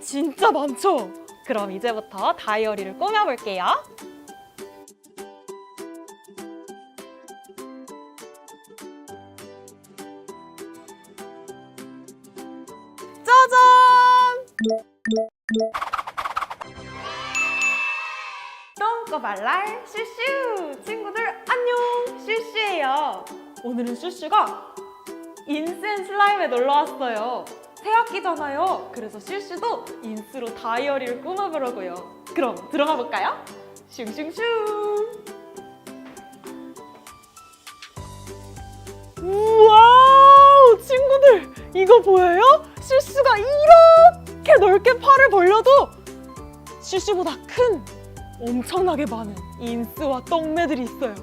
진짜 많죠? 그럼 이제부터 다이어리를 꾸며볼게요. 짜잔! 똥꼬발랄 슈슈! 친구들 안녕! 슈슈예요. 오늘은 슈슈가 인센 슬라임에 놀러 왔어요. 새학기잖아요. 그래서 슈슈도 인스로 다이어리를 꾸며보려고요. 그럼 들어가 볼까요? 슝슝슝! 우와! 친구들 이거 보여요? 슈슈가 이렇게 넓게 팔을 벌려도 슈슈보다 큰 엄청나게 많은 인스와 떡매들이 있어요.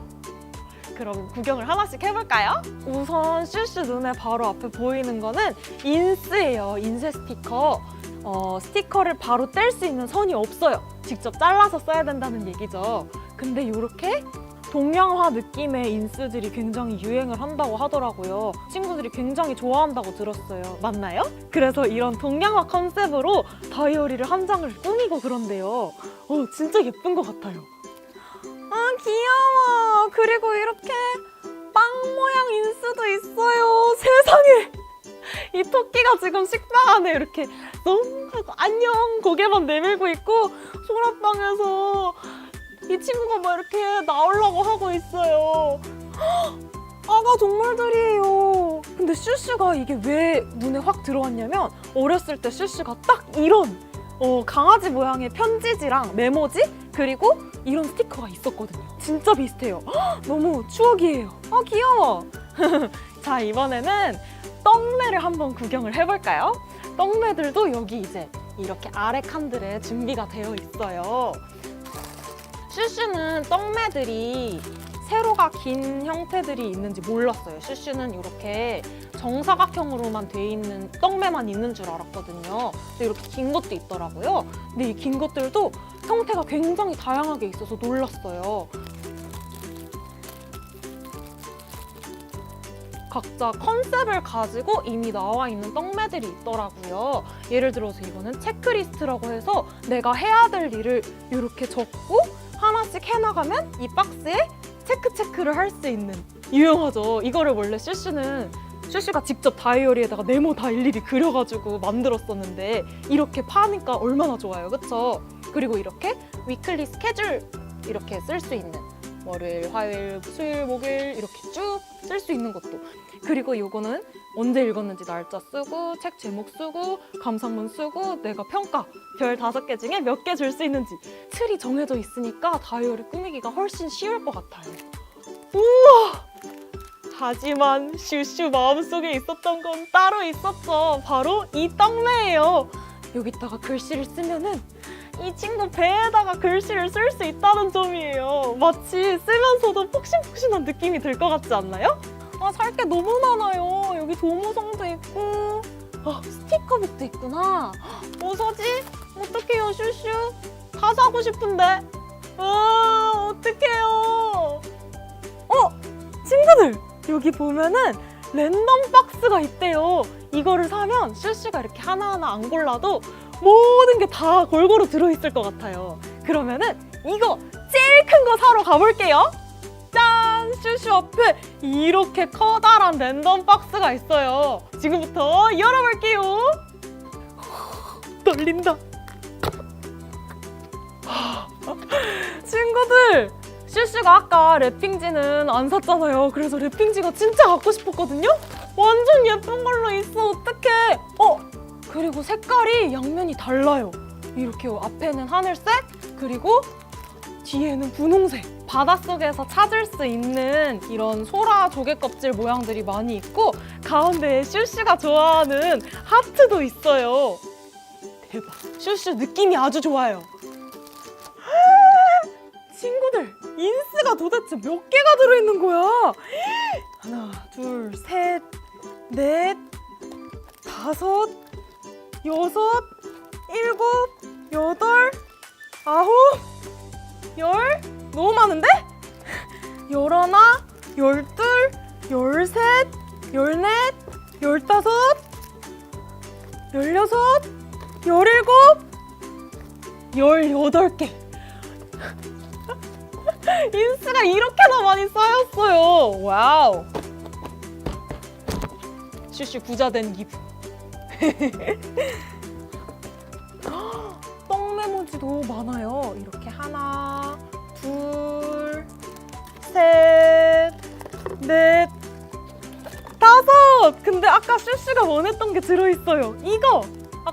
그럼 구경을 하나씩 해볼까요? 우선 슈슈 눈에 바로 앞에 보이는 거는 인스예요. 인쇄 스티커. 어, 스티커를 바로 뗄 수 있는 선이 없어요. 직접 잘라서 써야 된다는 얘기죠. 근데 이렇게 동양화 느낌의 인스들이 굉장히 유행을 한다고 하더라고요. 친구들이 굉장히 좋아한다고 들었어요. 맞나요? 그래서 이런 동양화 컨셉으로 다이어리를 한 장을 꾸미고 그런데요. 어, 진짜 예쁜 것 같아요. 아, 귀여워. 그리고 이렇게 빵 모양 인스도 있어요. 세상에. 이 토끼가 지금 식빵 안에 이렇게 너무 하고 안녕 고개만 내밀고 있고 소라빵에서 이 친구가 막 이렇게 나오려고 하고 있어요. 헉! 아가 동물들이에요. 근데 슈슈가 이게 왜 눈에 확 들어왔냐면 어렸을 때 슈슈가 딱 이런 어, 강아지 모양의 편지지랑 메모지 그리고 이런 스티커가 있었거든요. 진짜 비슷해요. 헉! 너무 추억이에요. 아 귀여워. 자 이번에는 떡매를 한번 구경을 해볼까요? 떡매들도 여기 이제 이렇게 아래 칸들에 준비가 되어 있어요. 슈슈는 떡매들이 세로가 긴 형태들이 있는지 몰랐어요. 슈슈는 이렇게 정사각형으로만 돼 있는 떡매만 있는 줄 알았거든요. 근데 이렇게 긴 것도 있더라고요. 근데 이 긴 것들도 형태가 굉장히 다양하게 있어서 놀랐어요. 각자 컨셉을 가지고 이미 나와 있는 떡매들이 있더라고요. 예를 들어서 이거는 체크리스트라고 해서 내가 해야 될 일을 이렇게 적고 하나씩 해나가면 이 박스에 체크 체크를 할 수 있는 유용하죠. 이거를 원래 슈슈는 슈슈가 직접 다이어리에다가 네모 다 일일이 그려가지고 만들었었는데 이렇게 파니까 얼마나 좋아요, 그쵸? 그리고 이렇게 위클리 스케줄 이렇게 쓸 수 있는 월요일, 화요일, 수요일, 목요일 이렇게 쭉 쓸 수 있는 것도 그리고 요거는 언제 읽었는지 날짜 쓰고 책 제목 쓰고 감상문 쓰고 내가 평가 별 다섯 개 중에 몇 개 줄 수 있는지 틀이 정해져 있으니까 다이어리 꾸미기가 훨씬 쉬울 것 같아요. 우와! 하지만 슈슈 마음속에 있었던 건 따로 있었죠. 바로 이 떡매예요. 여기다가 글씨를 쓰면은 이 친구 배에다가 글씨를 쓸 수 있다는 점이에요. 마치 쓰면서도 폭신폭신한 느낌이 들 것 같지 않나요? 아, 살 게 너무 많아요. 여기 도무성도 있고, 아, 스티커북도 있구나. 뭐 사지? 어떡해요, 슈슈? 다 사고 싶은데. 아, 어떡해요. 어, 친구들! 여기 보면은 랜덤 박스가 있대요. 이거를 사면 슈슈가 이렇게 하나하나 안 골라도 모든 게 다 골고루 들어있을 것 같아요. 그러면은 이거 제일 큰 거 사러 가볼게요. 짠! 슈슈 앞에 이렇게 커다란 랜덤 박스가 있어요. 지금부터 열어볼게요. 떨린다. 친구들! 슈슈가 아까 랩핑지는 안 샀잖아요. 그래서 랩핑지가 진짜 갖고 싶었거든요? 완전 예쁜 걸로 있어. 어떡해. 어? 그리고 색깔이 양면이 달라요. 이렇게 앞에는 하늘색, 그리고 뒤에는 분홍색. 바닷속에서 찾을 수 있는 이런 소라 조개 껍질 모양들이 많이 있고 가운데에 슈슈가 좋아하는 하트도 있어요. 대박. 슈슈 느낌이 아주 좋아요. 도대체 몇 개가 들어있는 거야? 하나, 둘, 셋, 넷, 다섯, 여섯, 일곱, 여덟, 아홉, 열? 너무 많은데? 열하나, 열둘, 열셋, 열넷, 열다섯, 열여섯, 열일곱, 18개. 인스가 이렇게나 많이 쌓였어요. 와우. 슈슈 부자 된 기분. 똥 메모지도 많아요. 이렇게 하나, 둘, 셋, 넷, 다섯! 근데 아까 슈슈가 원했던 게 들어있어요. 이거!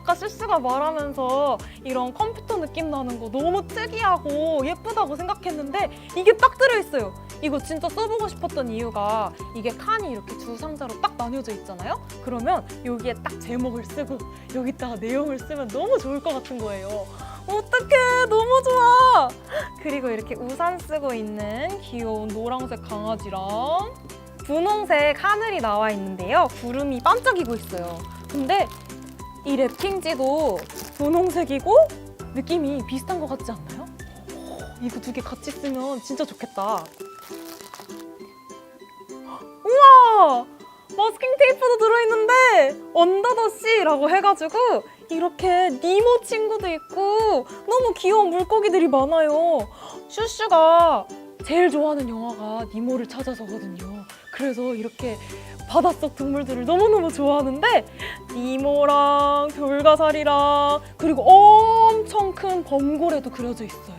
아까 슈슈가 말하면서 이런 컴퓨터 느낌 나는 거 너무 특이하고 예쁘다고 생각했는데 이게 딱 들어있어요. 이거 진짜 써보고 싶었던 이유가 이게 칸이 이렇게 두 상자로 딱 나뉘어져 있잖아요? 그러면 여기에 딱 제목을 쓰고 여기다가 내용을 쓰면 너무 좋을 것 같은 거예요. 어떡해! 너무 좋아! 그리고 이렇게 우산 쓰고 있는 귀여운 노란색 강아지랑 분홍색 하늘이 나와 있는데요. 구름이 반짝이고 있어요. 근데 이 랩킹지도 분홍색이고 느낌이 비슷한 것 같지 않나요? 오, 이거 두 개 같이 쓰면 진짜 좋겠다. 우와! 마스킹 테이프도 들어있는데 언더더씨라고 해가지고 이렇게 니모 친구도 있고 너무 귀여운 물고기들이 많아요. 슈슈가 제일 좋아하는 영화가 니모를 찾아서거든요. 그래서 이렇게 바닷속 동물들을 너무너무 좋아하는데 니모랑 별가살이랑 그리고 엄청 큰 범고래도 그려져 있어요.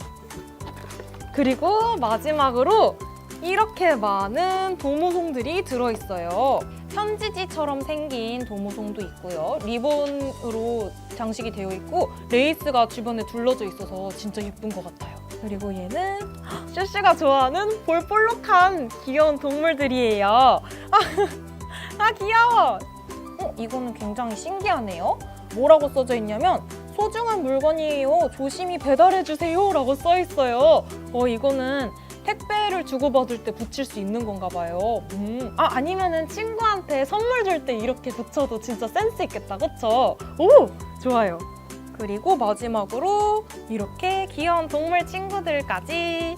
그리고 마지막으로 이렇게 많은 도무송들이 들어있어요. 편지지처럼 생긴 도무송도 있고요. 리본으로 장식이 되어 있고 레이스가 주변에 둘러져 있어서 진짜 예쁜 것 같아요. 그리고 얘는 슈슈가 좋아하는 볼볼록한 귀여운 동물들이에요. 아, 아 귀여워. 어, 이거는 굉장히 신기하네요. 뭐라고 써져 있냐면 소중한 물건이에요. 조심히 배달해 주세요 라고 써 있어요. 어, 이거는 택배를 주고받을 때 붙일 수 있는 건가 봐요. 음, 아 아니면은 친구한테 선물 줄 때 이렇게 붙여도 진짜 센스 있겠다, 그쵸? 오, 좋아요. 그리고 마지막으로 이렇게 귀여운 동물 친구들까지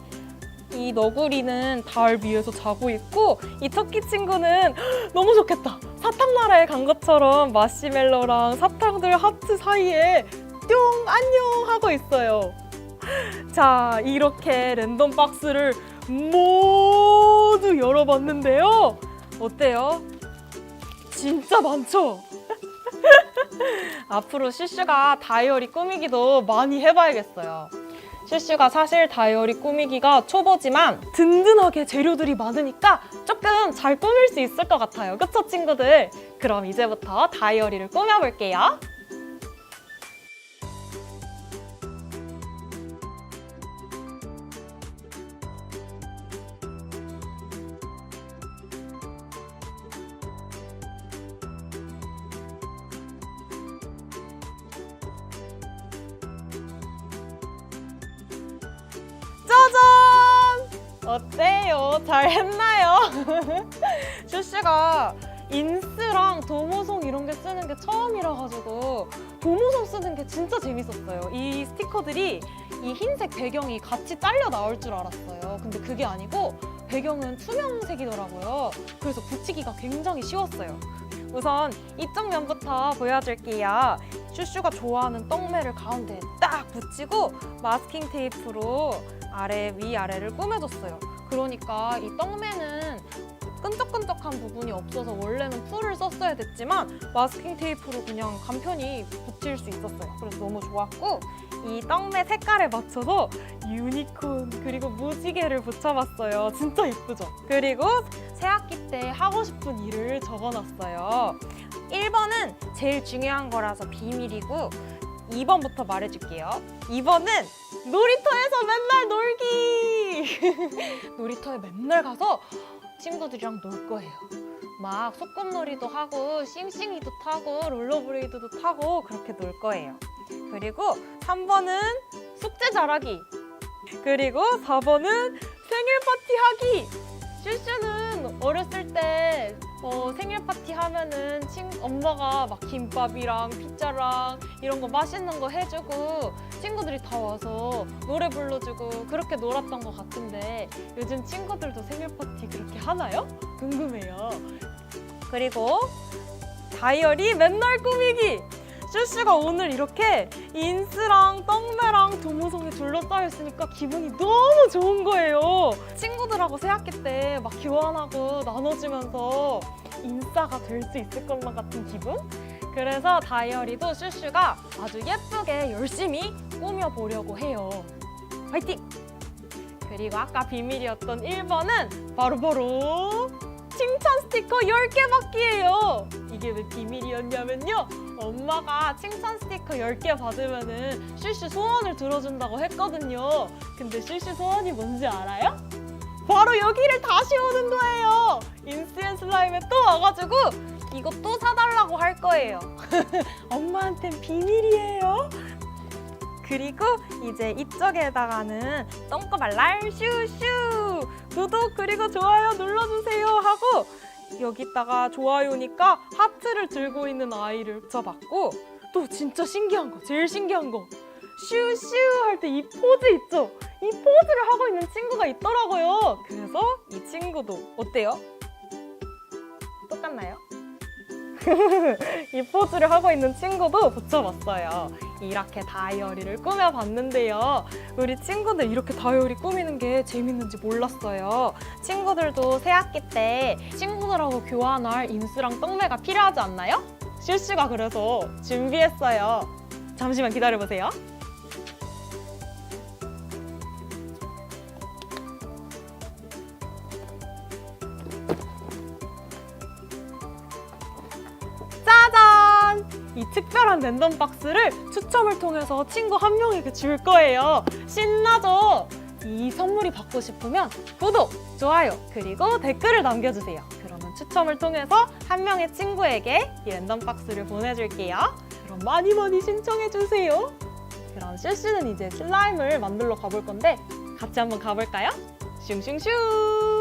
이 너구리는 달 위에서 자고 있고 이 토끼 친구는 너무 좋겠다. 사탕 나라에 간 것처럼 마시멜로랑 사탕들 하트 사이에 뿅 안녕 하고 있어요. 자, 이렇게 랜덤 박스를 모두 열어봤는데요. 어때요? 진짜 많죠? 앞으로 슈슈가 다이어리 꾸미기도 많이 해봐야겠어요. 슈슈가 사실 다이어리 꾸미기가 초보지만 든든하게 재료들이 많으니까 조금 잘 꾸밀 수 있을 것 같아요. 그쵸, 친구들? 그럼 이제부터 다이어리를 꾸며볼게요. 어때요? 잘 했나요? 슈슈가 인스랑 도모송 이런 게 쓰는 게 처음이라 가지고 도모송 쓰는 게 진짜 재밌었어요. 이 스티커들이 이 흰색 배경이 같이 잘려 나올 줄 알았어요. 근데 그게 아니고 배경은 투명색이더라고요. 그래서 붙이기가 굉장히 쉬웠어요. 우선 이쪽 면부터 보여줄게요. 슈슈가 좋아하는 떡매를 가운데에 딱 붙이고 마스킹 테이프로 아래 위아래를 꾸며줬어요. 그러니까 이 떡매는 끈적끈적한 부분이 없어서 원래는 풀을 썼어야 됐지만 마스킹 테이프로 그냥 간편히 붙일 수 있었어요. 그래서 너무 좋았고 이 떡매 색깔에 맞춰서 유니콘 그리고 무지개를 붙여봤어요. 진짜 예쁘죠? 그리고 새학기 때 하고 싶은 일을 적어놨어요. 1번은 제일 중요한 거라서 비밀이고 2번부터 말해줄게요. 2번은 놀이터에서 맨날 놀기! 놀이터에 맨날 가서 친구들이랑 놀 거예요. 막 소꿉놀이도 하고 싱싱이도 타고 롤러브레이드도 타고 그렇게 놀 거예요. 그리고 3번은 숙제 잘하기. 그리고 4번은 생일 파티 하기. 슈슈는 어렸을 때 어, 생일 파티 하면은 친, 엄마가 막 김밥이랑 피자랑 이런 거 맛있는 거 해주고 친구들이 다 와서 노래 불러주고 그렇게 놀았던 것 같은데 요즘 친구들도 생일 파티 그렇게 하나요? 궁금해요. 그리고 다이어리 맨날 꾸미기. 슈슈가 오늘 이렇게 인스랑 떡매랑 도무송이 둘러싸여 있으니까 기분이 너무 좋은 거예요. 친구들하고 새학기 때 막 교환하고 나눠주면서 인싸가 될 수 있을 것만 같은 기분? 그래서 다이어리도 슈슈가 아주 예쁘게 열심히 꾸며보려고 해요. 화이팅! 그리고 아까 비밀이었던 1번은 바로바로 칭찬 스티커 10개 받기예요. 이게 왜 비밀이었냐면요. 엄마가 칭찬 스티커 10개 받으면은 슈슈 소원을 들어준다고 했거든요. 근데 슈슈 소원이 뭔지 알아요? 바로 여기를 다시 오는 거예요. 인스앤 슬라임에 또 와가지고 또 사달라고 할 거예요. 엄마한텐 비밀이에요. 그리고 이제 이쪽에다가는 똥꼬발랄 슈슈 구독 그리고 좋아요 눌러주세요 하고 여기다가 좋아요니까 하트를 들고 있는 아이를 붙여봤고 또 진짜 신기한 거 제일 신기한 거 슈슈 할 때 이 포즈 있죠? 이 포즈를 하고 있는 친구가 있더라고요 그래서 이 친구도 어때요? 똑같나요? 이 포즈를 하고 있는 친구도 붙여봤어요. 이렇게 다이어리를 꾸며봤는데요. 우리 친구들 이렇게 다이어리 꾸미는 게 재밌는지 몰랐어요. 친구들도 새학기 때 친구들하고 교환할 인수랑 떡매가 필요하지 않나요? 실시가 그래서 준비했어요. 잠시만 기다려보세요. 특별한 랜덤 박스를 추첨을 통해서 친구 한 명에게 줄 거예요. 신나죠? 이 선물이 받고 싶으면 구독, 좋아요, 그리고 댓글을 남겨주세요. 그러면 추첨을 통해서 한 명의 친구에게 이 랜덤 박스를 보내줄게요. 그럼 많이 많이 신청해주세요. 그럼 실시는 이제 슬라임을 만들러 가볼 건데 같이 한번 가볼까요? 슝슝슝!